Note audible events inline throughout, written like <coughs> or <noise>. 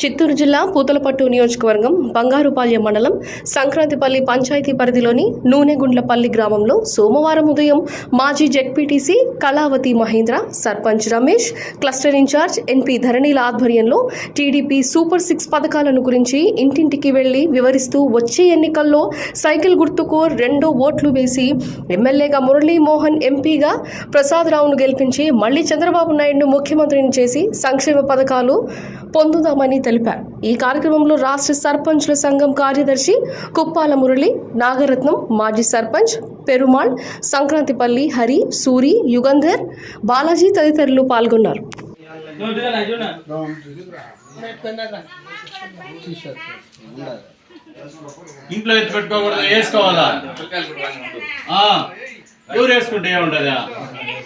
చిత్తూరు జిల్లా పూతలపట్టు నియోజకవర్గం బంగారుపాల్యం మండలం సంక్రాంతిపల్లి పంచాయతీ పరిధిలోని నూనెగుండ్లపల్లి గ్రామంలో సోమవారం ఉదయం మాజీ ZPTC Kalavathi Mahendra sarpanch Ramesh cluster incharge NP ధరణిల ఆధ్వర్యంలో టీడీపీ సూపర్ సిక్స్ పథకాలను గురించి ఇంటింటికి వెళ్ళి వివరిస్తూ వచ్చే ఎన్నికల్లో సైకిల్ గుర్తుకు రెండో ఓట్లు వేసి ఎమ్మెల్యేగా మురళీమోహన్ ఎంపీగా ప్రసాదరావును గెలిపించి మళ్ళీ చంద్రబాబు నాయుడును ముఖ్యమంత్రిని చేసి సంక్షేమ పథకాలు పొందుదామని తెలిపారు. ఈ కార్యక్రమంలో రాష్ట్ర సర్పంచ్ల సంఘం కార్యదర్శి కుప్పాల మురళి నాగరత్నం మాజీ సర్పంచ్ పెరుమాళ్ సంక్రాంతిపల్లి హరి సూరి యుగంధర్ బాలాజీ తదితరులు పాల్గొన్నారు. ఇంట్లో ఎత్తు పెట్టుకోకూడదు వేసుకోవాలా? ఎవరు వేసుకుంటే ఏముండదా?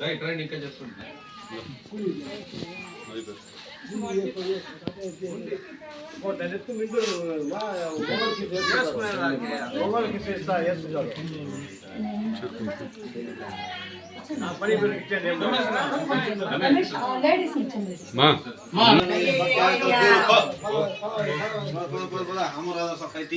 రైట్ రైట్ ఇంకా చెప్పండి సొక్కైతే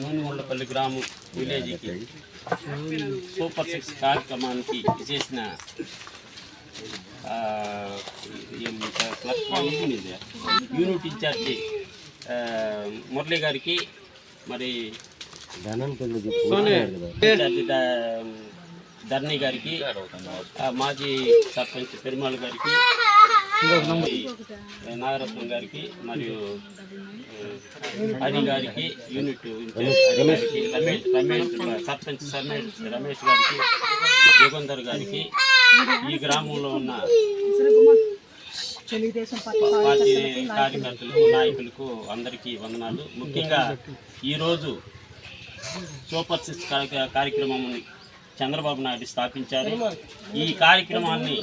నూనెగొండపల్లి గ్రామం విలేజ్కి సూపర్ సిక్స్ కార్యక్రమానికి చేసిన? యూనిట్ ఇన్ఛార్జి మురళి గారికి మరి ఇన్ఛార్జి ద- గారికి మాజీ సర్పంచ్ పెరుమాళ్ గారికి నాగరత్నం గారికి మరియు హరి గారికి యూనిట్ రమేష్ రమేష్ సర్పంచ్ రమేష్ రమేష్ గారికి యుగంధర్ గారికి ఈ గ్రామంలో ఉన్న పార్టీ కార్యకర్తలకు నాయకులకు అందరికీ వందనాలు. ముఖ్యంగా ఈరోజు సూపర్ సిక్స్ కార్యక్రమం చంద్రబాబు నాయుడు స్థాపించారు. ఈ కార్యక్రమాన్ని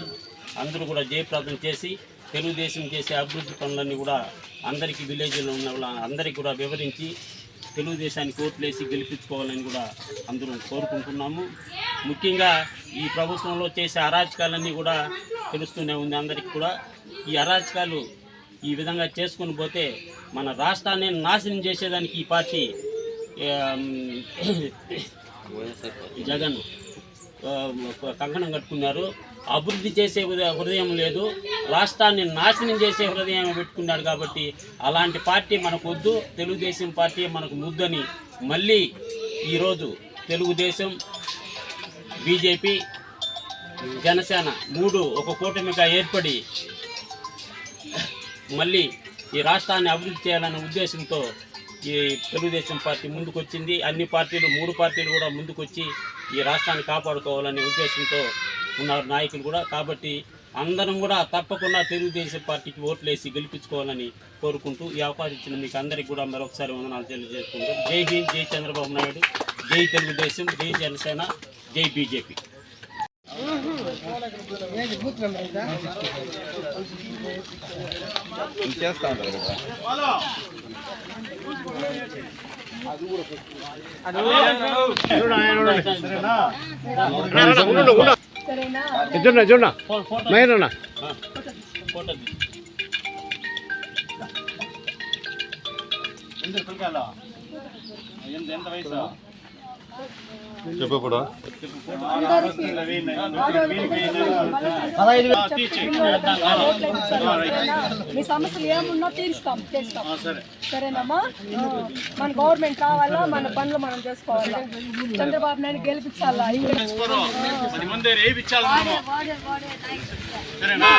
అందరూ కూడా జయప్రదం చేసి తెలుగుదేశం చేసే అభివృద్ధి పనులన్నీ కూడా అందరికీ విలేజ్లో ఉన్న వాళ్ళ అందరికీ కూడా వివరించి తెలుగుదేశానికి ఓట్లేసి గెలిపించుకోవాలని కూడా అందరూ కోరుకుంటున్నాము. ముఖ్యంగా ఈ ప్రభుత్వంలో చేసే అరాచకాలన్నీ కూడా తెలుస్తూనే ఉంది అందరికీ కూడా. ఈ అరాచకాలు ఈ విధంగా చేసుకొని పోతే మన రాష్ట్రాన్ని నాశనం చేసేదానికి ఈ పార్టీ <coughs> జగన్ కంకణం కట్టుకున్నారు. అభివృద్ధి చేసే హృదయం లేదు. రాష్ట్రాన్ని నాశనం చేసే హృదయం పెట్టుకున్నాడు కాబట్టి అలాంటి పార్టీ మనకు వద్దు తెలుగుదేశం పార్టీ మనకు ముద్దని. మళ్ళీ ఈరోజు తెలుగుదేశం బీజేపీ జనసేన మూడు ఒక కూటమిగా ఏర్పడి మళ్ళీ ఈ రాష్ట్రాన్ని అభివృద్ధి చేయాలనే ఉద్దేశంతో ఈ తెలుగుదేశం పార్టీ ముందుకొచ్చింది. అన్ని పార్టీలు మూడు పార్టీలు కూడా ముందుకొచ్చి ఈ రాష్ట్రాన్ని కాపాడుకోవాలనే ఉద్దేశంతో ఉన్నారు నాయకులు కూడా. కాబట్టి అందరం కూడా తప్పకుండా తెలుగుదేశం పార్టీకి ఓట్లేసి గెలిపించుకోవాలని కోరుకుంటూ ఈ అవకాశం ఇచ్చిన మీకు అందరికీ కూడా మరొకసారి వందనాలు తెలియజేసుకుంటూ జై హింద్ జై చంద్రబాబు నాయుడు జై తెలుగుదేశం జై జనసేన జై బీజేపీ. చూడ చూడ ఫోటో మహేంద్రన్న ఫోటో తీ. ఎందుకు పిల్లకాయలు? ఎంత ఎంత వయసు చెప్పు ఇప్పుడు పదహైదు తీర్చి మీ సమస్యలు ఏమున్నా తీరుస్తాం చేస్తాం సరే. సరేనమ్మా? మన గవర్నమెంట్ రావాలా మన పనులు మనం చేసుకోవాలా? చంద్రబాబు నాయుడు గెలిపించాలా? సరేనా?